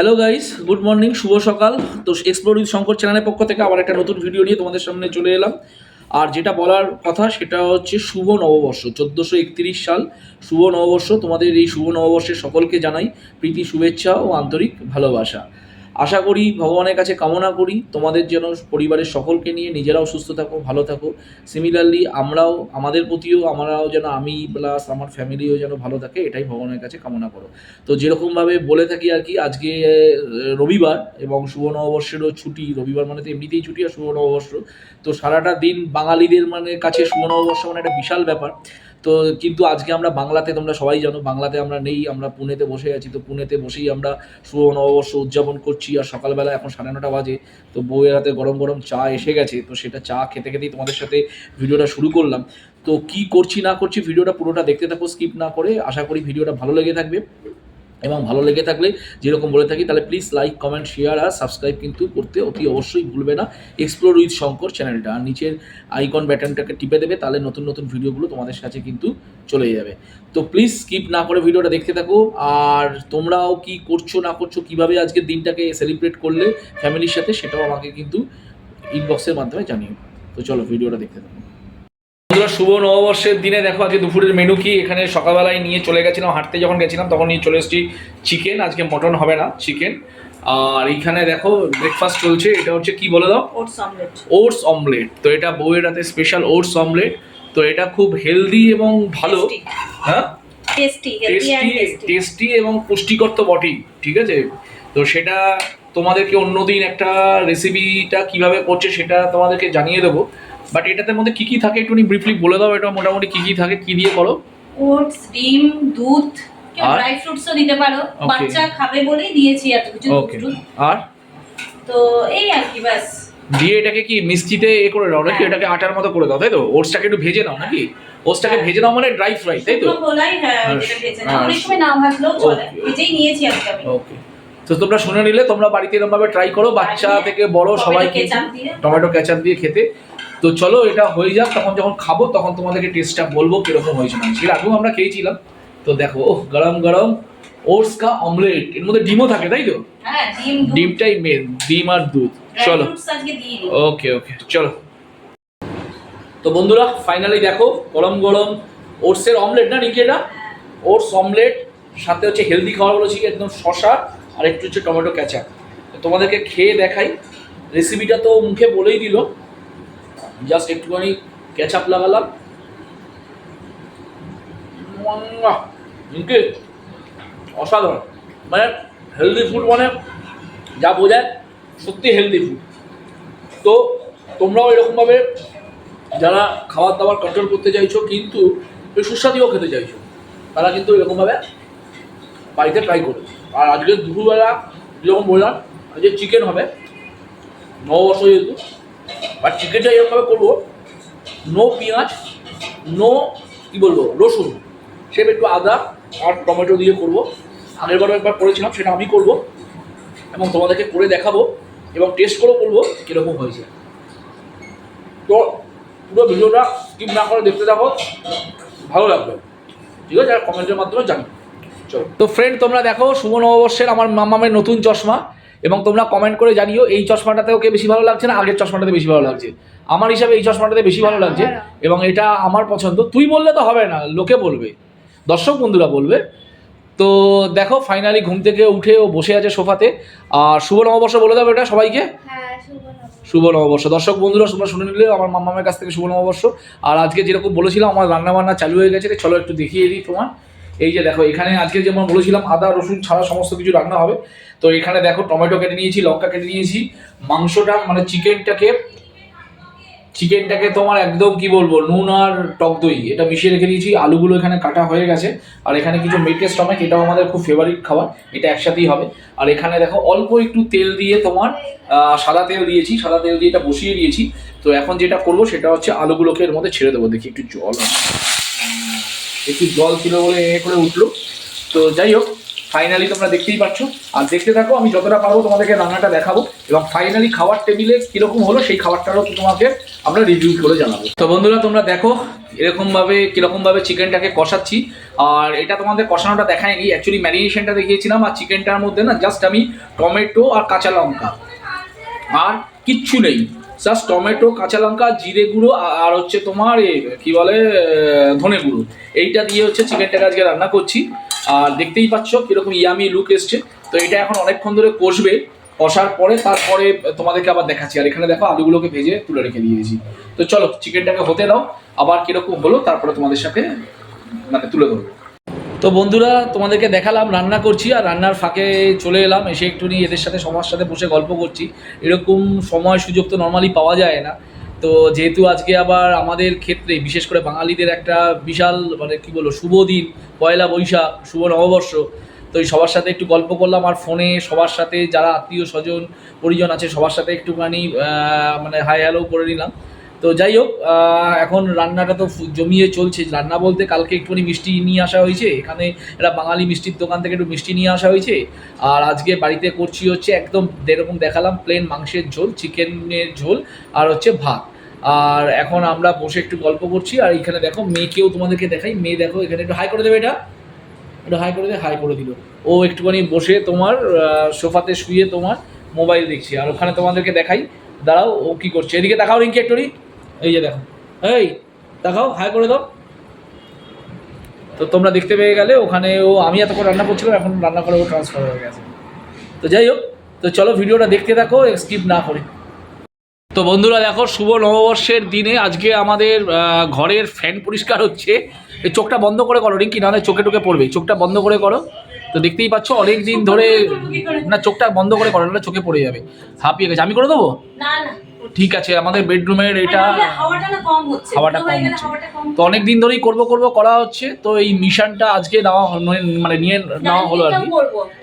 Hello guys good morning শুভ সকাল। তো এক্সপ্লোর উইথ শঙ্কর চ্যানেলের পক্ষ থেকে আবার একটা নতুন ভিডিও নিয়ে তোমাদের সামনে চলে এলাম। আর যেটা বলার কথা সেটা হচ্ছে শুভ নববর্ষ, চোদ্দোশো একত্রিশ সাল। শুভ নববর্ষ, তোমাদের এই শুভ নববর্ষে সকলকে জানাই প্রীতি, শুভেচ্ছা ও আন্তরিক ভালোবাসা। আশা করি, ভগবানের কাছে কামনা করি, তোমাদের যেন পরিবারের সকলকে নিয়ে নিজেরাও সুস্থ থাকো, ভালো থাকো। সিমিলারলি আমরাও, আমাদের প্রতিও আমরাও যেন আমি প্লাস আমার ফ্যামিলিও যেন ভালো থাকে, এটাই ভগবানের কাছে কামনা করো। তো যেরকমভাবে বলে থাকি আর কি, আজকে রবিবার এবং শুভ নববর্ষেরও ছুটি, রবিবার মানে তো এমনিতেই ছুটি আর শুভ নববর্ষ। তো সারাটা দিন বাঙালিদের মানে কাছে শুভ নববর্ষ মানে একটা বিশাল ব্যাপার। তো কিন্তু আজকে আমরা বাংলাতে তোমরা সবাই জানো, বাংলাতে আমরা নেই, আমরা পুনেতে বসে আছি। তো পুনেতে বসেই আমরা শুভ নববর্ষ উদযাপন করছি আর সকালবেলা এখন সাড়ে নটা বাজে, তো বউয়ের হাতে গরম গরম চা এসে গেছে, তো সেটা চা খেতে খেতেই তোমাদের সাথে ভিডিওটা শুরু করলাম। তো কি করছি না করছি ভিডিওটা পুরোটা দেখতে থাকো, স্কিপ না করে। আশা করি ভিডিওটা ভালো লেগে থাকবে। এবং ভালো লেগে থাকলে যেরকম বলে থাকি, তাহলে প্লিজ লাইক কমেন্ট শেয়ার আর সাবস্ক্রাইব কিন্তু করতে অতি অবশ্যই ভুলবে না। এক্সপ্লোর উইথ শঙ্কর চ্যানেলটা আর নিচের আইকন ব্যাটনটাকে টিপে দেবে, তাহলে নতুন নতুন ভিডিওগুলো তোমাদের কাছে কিন্তু চলে যাবে। তো প্লিজ স্কিপ না করে ভিডিওটা দেখতে থাকো। আর তোমরাও কি করছ, না করছ, কীভাবে আজকের দিনটাকে সেলিব্রেট করলে ফ্যামিলির সাথে, সেটাও আমাকে কিন্তু ইনবক্সের মাধ্যমে জানিও। তো চলো, ভিডিওটা দেখতে থাকো। বন্ধুরা শুভ নববর্ষের দিনে দেখো আজকে দুপুরের মেনু কি? এখানে সকালবেলায় নিয়ে চলে গেছিলাম হাঁটতে যখন গেছিলাম তখন নিয়ে চলে এসেছি চিকেন আজকে মটন হবে না চিকেন আর এইখানে দেখো ব্রেকফাস্ট চলছে এটা হচ্ছে কি বলে দাও? ওটস অমলেট ওটস অমলেট তো এটা বউয়ের রাতে স্পেশাল ওটস অমলেট তো এটা খুব হেলদি এবং ভালো। হ্যাঁ? টেস্টি এবং পুষ্টিকর তো বটেই ঠিক আছে? তো সেটা তোমাদেরকে অন্যদিন একটা রেসিপিটা কীভাবে করছে সেটা তোমাদেরকে জানিয়ে দেবো। বাট এটাতে মধ্যে কি কি থাকে একটুখানি ব্রিফলি বলে দাও এটা মোটামুটি কি কি থাকে কি দিয়ে করো? ওটস ডিম দুধ আর? ড্রাই ফ্রুটসও দিতে পারো। বাচ্চা খাবে বলেই দিয়েছি এত কিছু ওকে আর? তো এই আর কি ব্যাস। দিয়ে এটাকে কি মিষ্টিতে এ করে দাও নাকি হ্যাঁ। এটাকে আটার মতো করে দাও তাই তো? ওটসটাকে একটু ভেজে নাও নাকি? ওটসটাকে হ্যাঁ। ভেজে নাও মানে ড্রাই ফ্রাই তাই তো? খোলাই হ্যাঁ আর- ভেজে। না আর- অনেক সময় না ভাজলেও চলে. ভেজেই নিয়েছি আজকে আমি। ওকে তো তোমরা শুনে নিলে তোমরা বাড়িতে এরকম ভাবে ট্রাই করো বাচ্চা থেকে বড় সবাই টমেটো কেচাপ দিয়ে খেতে। তো চলো এটা হয়ে যাক তখন যখন খাব তখন তোমাদেরকে টেস্টটা বলব কীরকম হয়েছে না সেটা আগেও আমরা খেয়েছিলাম। তো দেখো ওহ গরম গরম ওটস কা অমলেট এর মধ্যে ডিমও থাকে তাই তো? হ্যাঁ ডিম ডিমটাই মেন ডিম আর দুধ। চলো। ওকে ওকে চলো। তো বন্ধুরা ফাইনালি দেখো গরম গরম ওটসের অমলেট না নিকি এটা? ওটস অমলেট সাথে হচ্ছে হেলদি খাবার বলেছি একদম শশা আর একটু হচ্ছে টমেটো কেঁচা তো তোমাদেরকে খেয়ে দেখাই। রেসিপিটা তো মুখে বলেই দিল। জাস্ট একটুখানি কেচাপ লাগালাম! অসাধারণ। মানে হেলদি ফুড মানে যা বোঝায়, সত্যি হেলদি ফুড তো তোমরাও এরকমভাবে যারা খাবার দাবার কন্ট্রোল করতে চাইছো, কিন্তু সুস্বাদুও খেতে চাইছো, তারা কিন্তু এরকমভাবে বাড়িতে ট্রাই করবে আর আজকে দুপুরবেলা যেরকম বললাম, আজকে চিকেন হবে। নববর্ষ যেহেতু আর চিকেনটা এরকমভাবে করব নো পেঁয়াজ নো কী বলব, রসুন। সে একটু আদা আর টমেটো দিয়ে করব। আগের বারও একবার করেছিলাম, সেটা আমি করব এবং তোমাদেরকে করে দেখাবো এবং টেস্ট করেও বলব কীরকম হয়েছে। তো পুরো ভিডিওটা স্কিপ না করে দেখতে থাকো, ভালো লাগবে। ঠিক আছে, আর কমেন্টের মাধ্যমে জানি তো ফ্রেন্ড তোমরা দেখো শুভ নববর্ষের আমার মামামের নতুন চশমা এবং তোমরা কমেন্ট করে জানিও এই চশমাটাতে ওকে বেশি ভালো লাগছে না আগের চশমাটাতে বেশি ভালো লাগছে। আমার হিসাবে এই চশমাটাতে বেশি ভালো লাগছে এবং এটা আমার পছন্দ। তুই বললে তো হবে না লোকে বলবে দর্শক বন্ধুরা বলবে। তো দেখো ফাইনালি ঘুম থেকে উঠে ও বসে আছে সোফাতে। আর শুভ নববর্ষ বলে দেবো এটা সবাইকে। হ্যাঁ শুভ নববর্ষ। শুভ নববর্ষ। দর্শক বন্ধুরা তোমরা শুনে নিলে আমার মামামের কাছ থেকে শুভ নববর্ষ। আর আজকে যেরকম বলেছিলাম আমার রান্না বান্না চালু হয়ে গেছে চলো একটু দেখিয়ে দিই তোমার। এই যে দেখো, এখানে আজকে যেমন বলেছিলাম, আদা, রসুন ছাড়া সমস্ত কিছু রান্না হবে। তো এখানে দেখো, টমেটো কেটে নিয়েছি, লঙ্কা কেটে নিয়েছি। মাংসটা মানে চিকেনটাকে চিকেনটাকে তোমার একদম কি বলব, নুন আর টক দই, এটা মিশিয়ে রেখে দিয়েছি। আলুগুলো এখানে কাটা হয়ে গেছে। আর এখানে কিছু মেটে স্টমেক, এটাও আমাদের খুব ফেভারিট খাবার, এটা একসাথেই হবে। আর এখানে দেখো, অল্প একটু তেল দিয়ে তোমার সাদা তেল দিয়েছি। সাদা তেল দিয়ে এটা বসিয়ে দিয়েছি। তো এখন যেটা করব, সেটা হচ্ছে আলুগুলোকে এর মধ্যে ছেড়ে দেবো। দেখি একটু জল। একটু জল ছিল বলে এ করে উঠল। তো যাই হোক ফাইনালি তোমরা দেখতেই পাচ্ছ। আর দেখতে থাকো, আমি যতটা পারব তোমাদেরকে রান্নাটা দেখাবো। এবং ফাইনালি খাবার টেবিলে কীরকম হলো সেই খাবারটারও তোমাকে আমরা রিভিউ করে জানাব। তো বন্ধুরা, তোমরা দেখো, এরকমভাবে, কীরকমভাবে চিকেনটাকে কষাচ্ছি। আর এটা তোমাদের কষানোটা দেখায়নি অ্যাকচুয়ালি ম্যারিনেশনটা দেখিয়েছিলাম, আর চিকেনটার মধ্যে না জাস্ট আমি টমেটো আর কাঁচা লঙ্কা। আর কিচ্ছু নেই। জাস্ট টমেটো কাঁচা লঙ্কা, জিরে গুঁড়ো আর হচ্ছে তোমার কি বলে ধনে গুঁড়ো। এইটা দিয়ে হচ্ছে চিকেনটাকে আজকে রান্না করছি। আর দেখতেই পাচ্ছ কীরকম ইয়ামি লুক এসছে। তো এটা এখন অনেকক্ষণ ধরে কষবে। কষার পরে তারপরে তোমাদেরকে আবার দেখাচ্ছি। আর এখানে দেখো আলুগুলোকে ভেজে তুলে রেখে দিয়েছি। তো চলো, চিকেনটাকে হতে দাও। আবার কীরকম হলো তারপরে তোমাদের সাথে মানে তুলে ধরবো। তো বন্ধুরা, তোমাদেরকে দেখালাম, রান্না করছি আর রান্নার ফাঁকে চলে এলাম, এসে একটুখানি এদের সাথে, সবার সাথে বসে গল্প করছি। এরকম সময় সুযোগ তো নর্মালি পাওয়া যায় না। তো যেহেতু আজকে আবার আমাদের ক্ষেত্রে, বিশেষ করে বাঙালিদের একটা বিশাল মানে কি বলব, শুভ দিন, পয়লা বৈশাখ, শুভ নববর্ষ। তো এই সবার সাথে একটু গল্প করলাম আর ফোনে সবার সাথে যারা আত্মীয় স্বজন, পরিজন আছে, সবার সাথে একটুখানি মানে হাই হ্যালো করে নিলাম। তো যাই হোক এখন রান্নাটা তো জমিয়ে চলছে। রান্না বলতে কালকে একটুখানি মিষ্টি নিয়ে আসা হয়েছে। এখানে একটা বাঙালি মিষ্টির দোকান থেকে একটু মিষ্টি নিয়ে আসা হয়েছে। আর আজকে বাড়িতে করছি হচ্ছে একদম যেরকম দেখালাম প্লেন মাংসের ঝোল, চিকেনের ঝোল, আর হচ্ছে ভাত। আর এখন আমরা বসে একটু গল্প করছি। আর এখানে দেখো, মেয়েকেও তোমাদেরকে দেখাই। মেয়ে দেখো, এখানে একটু হাই করে দেবে এটা। একটু হাই করে দে হাই করে দিল। ও একটুখানি বসে তোমার সোফাতে শুয়ে তোমার মোবাইল দেখছি। আর ওখানে তোমাদেরকে দেখাই। দাঁড়াও, ও কি করছে? এদিকে দেখাও রিঙ্কি একটু এই যে দেখো। এই দেখাও হাই করে দাও। তো তোমরা দেখতে পেয়ে গেলে ওখানে ও আমি এতক্ষণ রান্না করছিলাম এখন রান্না করে ও ট্রান্সফার হয়ে গেছে। তো যাই হোক তো চলো ভিডিওটা দেখতে থাকো স্কিপ না করে। তো বন্ধুরা দেখো শুভ নববর্ষের দিনে আজকে আমাদের ঘরের ফ্যান পরিষ্কার হচ্ছে। এই চোখটা বন্ধ করে করো রিঙ্কি নাহলে চোখে টোকে পড়বে। চোখটা বন্ধ করে করো। তো দেখতেই পাচ্ছ অনেক দিন ধরে না চোখটা বন্ধ করে করো নাহলে চোখে পড়ে যাবে। হাঁপিয়ে গেছে। আমি করে দেবো? না না। ঠিক আছে আমাদের বেডরুমের এটা হাওয়াটা কম হচ্ছে তো অনেক দিন ধরেই করব করব করা হচ্ছে। তো এই মিশনটা আজকে নেওয়া হল- মানে নিয়ে নেওয়া হলো আর কি।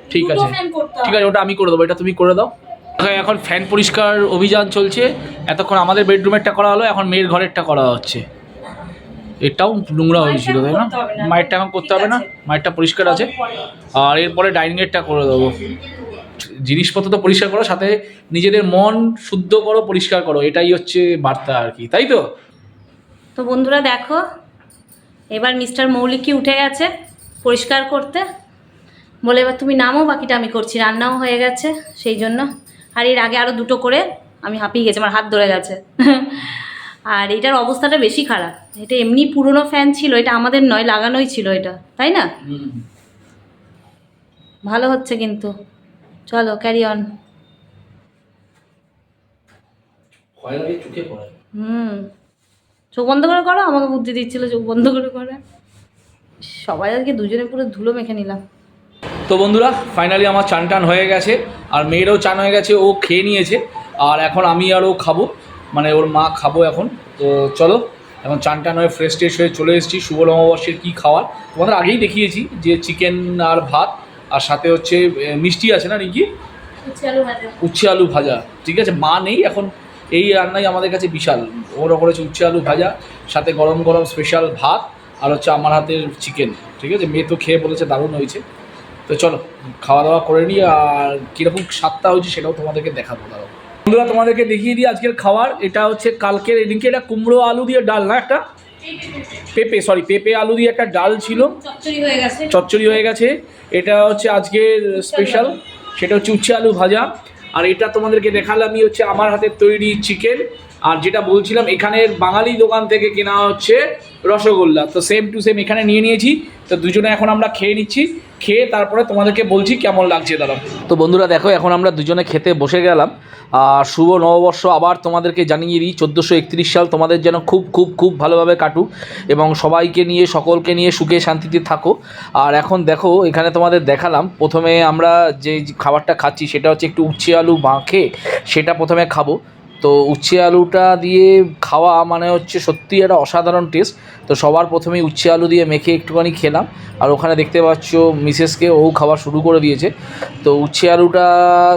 ঠিক আছে। ঠিক আছে ওটা আমি করে দেবো এটা তুমি করে দাও। এখন ফ্যান পরিষ্কার অভিযান চলছে। এতক্ষণ আমাদের বেডরুমেরটা করা হলো এখন মেয়ের ঘরেরটা করা হচ্ছে। এটাও নোংরা হয়েছিল তাই না? মায়েরটা এখন করতে হবে না। মায়েরটা পরিষ্কার আছে। আর এরপরে ডাইনিংয়েরটা করে দেবো। জিনিসপত্র তো পরিষ্কার করো সাথে নিজেদের মন শুদ্ধ করো পরিষ্কার করো এটাই হচ্ছে বার্তা আর কি তাই তো? তো বন্ধুরা দেখো এবার মিস্টার মৌলিক কি উঠে গেছে পরিষ্কার করতে? বলে এবার তুমি নামো বাকিটা আমি করছি রান্নাও হয়ে গেছে সেই জন্য। আর এর আগে আরও দুটো করে আমি হাঁপিয়ে গেছি আমার হাত ধরে গেছে। আর এটার অবস্থাটা বেশি খারাপ এটা এমনি পুরনো ফ্যান ছিল এটা আমাদের নয় লাগানোই ছিল এটা তাই না? ভালো হচ্ছে কিন্তু। চলো ক্যারি অন হুম। চোখ বন্ধ করে করো আমাকে বুদ্ধি দিচ্ছিল চোখ বন্ধ করে করে। সবাই আজকে দুজনে পুরো ধুলো মেখে নিলাম। তো বন্ধুরা ফাইনালি আমার চান টান হয়ে গেছে আর মেয়েরও চান হয়ে গেছে ও খেয়ে নিয়েছে আর এখন আমি আর ও খাব মানে ওর মা খাব এখন। তো চলো এখন চান টান হয়ে ফ্রেশ ট্রেশ হয়ে চলে এসেছি শুভ নববর্ষের কী খাওয়ার। তোমাদের আগেই দেখিয়েছি যে চিকেন আর ভাত আর সাথে হচ্ছে মিষ্টি আছে না নাকি উচ্ছে আলু ভাজা ঠিক আছে? মা নেই এখন এই রান্নাই আমাদের কাছে বিশাল। ওরা করেছে উচ্ছে আলু ভাজা সাথে গরম গরম স্পেশাল ভাত আর হচ্ছে আমার হাতের চিকেন ঠিক আছে? মেয়ে তো খেয়ে বলেছে দারুণ হয়েছে। তো চলো খাওয়া দাওয়া করে নিই আর কীরকম স্বাদটা হয়েছে সেটাও তোমাদেরকে দেখাবো দাঁড়াও। বন্ধুরা তোমাদেরকে দেখিয়ে দিই আজকের খাবার। এটা হচ্ছে কালকের এদিকে এটা কুমড়ো আলু দিয়ে ডাল না একটা? পেঁপে সরি পেঁপে আলু দিয়ে একটা ডাল ছিল। চচ্চড়ি হয়ে গেছে। এটা হচ্ছে আজকের স্পেশাল সেটা হচ্ছে উচ্ছে আলু ভাজা। আর এটা তোমাদেরকে দেখালামই হচ্ছে আমার হাতের তৈরি চিকেন আর যেটা বলছিলাম এখানের বাঙালি দোকান থেকে কেনা হচ্ছে রসগোল্লা। তো সেম টু সেম এখানে নিয়ে নিয়েছি। তো দুজনে এখন আমরা খেয়ে নিচ্ছি। খেয়ে তারপরে তোমাদেরকে বলছি কেমন লাগছে দাদা। তো বন্ধুরা দেখো, এখন আমরা দুজনে খেতে বসে গেলাম। আর শুভ নববর্ষ আবার তোমাদেরকে জানিয়ে দিই, চোদ্দোশো একত্রিশ সাল তোমাদের যেন খুব খুব খুব ভালোভাবে কাটুক এবং সবাইকে নিয়ে, সকলকে নিয়ে সুখে শান্তিতে থাকো। আর এখন দেখো, এখানে তোমাদের দেখালাম, প্রথমে আমরা যে খাবারটা খাচ্ছি সেটা হচ্ছে একটু উচ্ছে আলু মাখে, সেটা প্রথমে খাব। তো উচ্ছে আলুটা দিয়ে খাওয়া মানে হচ্ছে সত্যিই একটা অসাধারণ টেস্ট তো সবার প্রথমেই উচ্ছে আলু দিয়ে মেখে একটুখানি খেলাম। আর ওখানে দেখতে পাচ্ছ মিসেসকে ও খাওয়া শুরু করে দিয়েছে। তো উচ্ছে আলুটা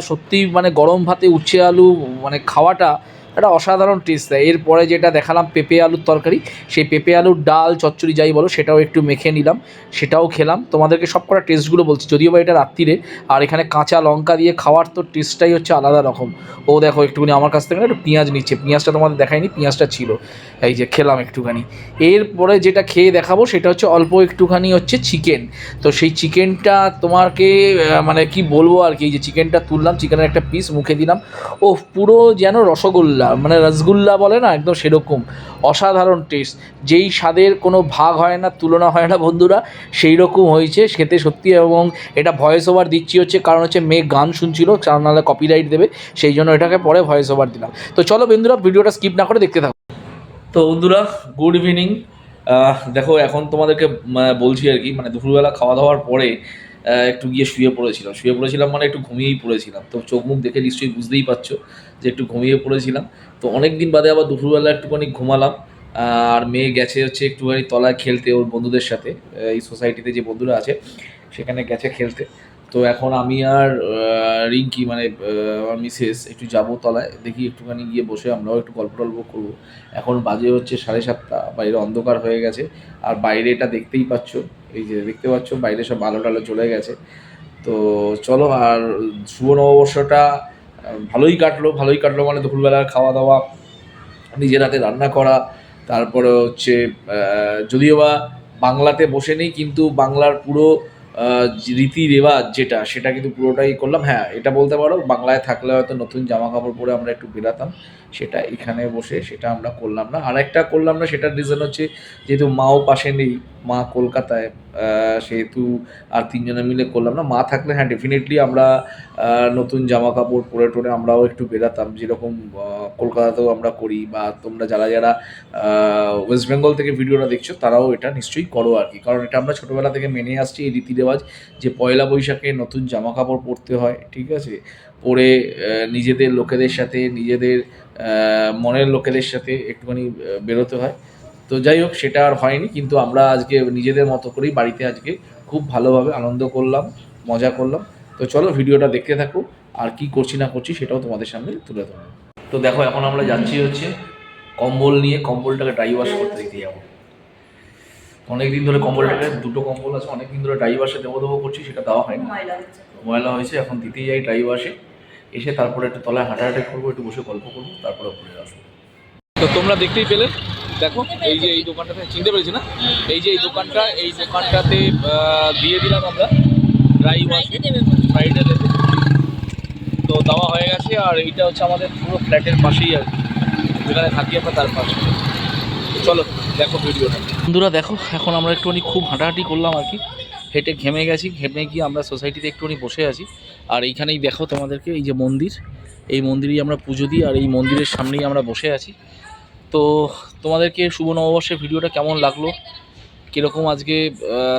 সত্যিই মানে গরম ভাতে উচ্ছে আলু মানে খাওয়াটা একটা অসাধারণ টেস্ট দেয়। এরপরে যেটা দেখালাম পেঁপে আলুর তরকারি, সেই পেঁপে আলুর ডাল, চচ্চড়ি যাই বলো, সেটাও একটু মেখে নিলাম, সেটাও খেলাম। তোমাদেরকে সব কটা টেস্টগুলো বলছি, যদিও বা এটা রাত্রিরে, আর এখানে কাঁচা লঙ্কা দিয়ে খাওয়ার তো টেস্টটাই হচ্ছে আলাদা রকম। ও দেখো একটুখানি আমার কাছ থেকে একটু পেঁয়াজ নিচ্ছে, পেঁয়াজটা তোমাদের দেখায়নি পেঁয়াজটা ছিল। এই যে খেলাম একটুখানি। এরপরে যেটা খেয়ে দেখাবো, সেটা হচ্ছে অল্প একটুখানি হচ্ছে চিকেন তো সেই চিকেনটা তোমাকে মানে কি বলব আর কি যে চিকেনটা তুললাম চিকেনের একটা পিস মুখে দিলাম। ও পুরো যেন রসগোল্লা। মানে রসগোল্লা বলে না, একদম সেরকম। অসাধারণ টেস্ট যেই স্বাদের কোনো ভাগ হয় না, তুলনা হয় না বন্ধুরা, সেই রকম হয়েছে খেতে সত্যি এবং এটা ভয়েস ওভার দিচ্ছি হচ্ছে কারণ হচ্ছে মেয়ে গান শুনছিল কারণ নাহলে কপিরাইট দেবে, সেই জন্য এটাকে পরে ভয়েস ওভার দিলাম। তো চলো বন্ধুরা, ভিডিওটা স্কিপ না করে দেখতে থাকো। তো বন্ধুরা গুড ইভিনিং দেখো, এখন তোমাদেরকে মানে বলছি আর কি মানে দুপুরবেলা খাওয়া দাওয়ার পরে একটু গিয়ে শুয়ে পড়েছিলাম। শুয়ে পড়েছিলাম মানে একটু ঘুমিয়েই পড়েছিলাম। তো চোখ মুখ দেখে নিশ্চয়ই বুঝতেই পারছ যে একটু ঘুমিয়ে পড়েছিলাম। তো অনেক দিন বাদে আবার দুপুরবেলা একটুখানি ঘুমালাম। আর মেয়ে গেছে হচ্ছে একটুখানি তলায় খেলতে ওর বন্ধুদের সাথে এই সোসাইটিতে যে বন্ধুরা আছে, সেখানে গেছে খেলতে। তো এখন আমি আর রিঙ্কি মানে আমার মিসেস একটু যাব তলায়। দেখি একটুখানি গিয়ে বসে আমরাও একটু গল্প টল্প করব। এখন বাজে হচ্ছে সাড়ে সাতটা বাইরে অন্ধকার হয়ে গেছে। আর বাইরে এটা দেখতেই পাচ্ছ। এই যে দেখতে পাচ্ছ, বাইরে সব আলো টালো চলে গেছে। তো চলো, আর শুভ নববর্ষটা ভালোই কাটলো। ভালোই কাটলো মানে দুপুরবেলার খাওয়া দাওয়া নিজের হাতে রান্না করা। তারপরে হচ্ছে যদিও বা বাংলাতে বসে নেই, কিন্তু বাংলার পুরো রীতি রেওয়াজ যেটা, সেটা কিন্তু পুরোটাই করলাম। হ্যাঁ এটা বলতে পারো, বাংলায় থাকলে হয়তো নতুন জামা কাপড় পরে আমরা একটু বেরাতাম সেটা এখানে বসে, সেটা আমরা করলাম না। আর একটা করলাম না, সেটার রিজন হচ্ছে, যেহেতু মাও পাশে নেই মা কলকাতায় সেহেতু আর তিনজনে মিলে করলাম না। মা থাকলে হ্যাঁ ডেফিনেটলি আমরা নতুন জামা কাপড় পরে টোরে আমরাও একটু বেরাতাম যেরকম কলকাতাতেও আমরা করি বা তোমরা যারা যারা ওয়েস্ট বেঙ্গল থেকে ভিডিওটা দেখছ, তারাও এটা নিশ্চয়ই করো আর কি। কারণ এটা আমরা ছোটোবেলা থেকে মেনে আসছি এই রীতি রেওয়াজ যে পয়লা বৈশাখে নতুন জামা কাপড় পরতে হয়, ঠিক আছে? পরে নিজেদের লোকেদের সাথে, নিজেদের মনের লোকেদের সাথে একটুখানি বেরোতে হয়। তো যাই হোক সেটা আর হয়নি কিন্তু আমরা আজকে নিজেদের মতো করেই বাড়িতে আজকে খুব ভালোভাবে আনন্দ করলাম মজা করলাম। তো চলো ভিডিওটা দেখতে থাকো আর কি করছি না করছি সেটাও তোমাদের সামনে তুলে ধরবো। তো দেখো এখন আমরা যাচ্ছি হচ্ছে কম্বল নিয়ে কম্বলটাকে ড্রাই ওয়াশ করতে দিতে যাব। অনেক দিন ধরে কম্বলটাকে দুটো কম্বল আছে অনেক দিন ধরে ড্রাই ওয়াশে দেবো দেবো করছি সেটা দেওয়া হয়নি। ময়লা হয়েছে এখন দিতেই যাই ড্রাই ওয়াশে এসে তারপরে একটু তলায় হাঁটাহাঁটি করব একটু বসে গল্প করব তারপরে উপরে আসব। তো তোমরা দেখতেই পেলে দেখো এই যে এই দোকানটাতে চিনতে পেরেছি না? এই যে এই দোকানটা এই দোকানটাতে দিয়ে দিলাম আমরা। ড্রাই ওয়াশ ফ্রাইডে দেবে তো। দেওয়া হয়ে গেছে আর এইটা হচ্ছে আমাদের পুরো ফ্ল্যাটের পাশেই আর যেখানে থাকি আমরা তার পাশে। চলো দেখো ভিডিওটা। বন্ধুরা দেখো এখন আমরা একটুখানি খুব হাঁটাহাঁটি করলাম আর কি। হেঁটে ঘেমে গেছি ঘেমে গিয়ে আমরা সোসাইটিতে একটুখানি বসে আছি। আর এইখানেই দেখো তোমাদেরকে এই যে মন্দির এই মন্দিরেই আমরা পুজো দিই আর এই মন্দিরের সামনেই আমরা বসে আছি। তো তোমাদেরকে শুভ নববর্ষের ভিডিওটা কেমন লাগল? কীরকম আজকে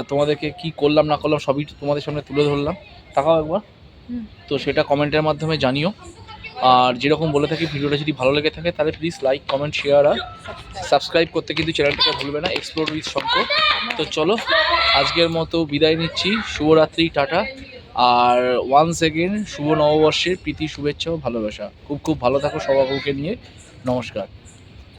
তোমাদেরকে কি করলাম না করলাম সবই তোমাদের সামনে তুলে ধরলাম। তাকাও একবার। তো সেটা কমেন্টের মাধ্যমে জানিও। আর যেরকম বলে থাকি ভিডিওটা যদি ভালো লেগে থাকে তাহলে প্লিজ লাইক কমেন্ট শেয়ার আর সাবস্ক্রাইব করতে কিন্তু চ্যানেলটাকে ভুলবে না এক্সপ্লোর উইথ শঙ্কর। তো চলো আজকের মতো বিদায় নিচ্ছি। শুভরাত্রি টাটা। আর ওয়ান সেকেন্ড শুভ নববর্ষের প্রীতি শুভেচ্ছা ও ভালোবাসা। খুব খুব ভালো থাকো সবাইকে নিয়ে। নমস্কার।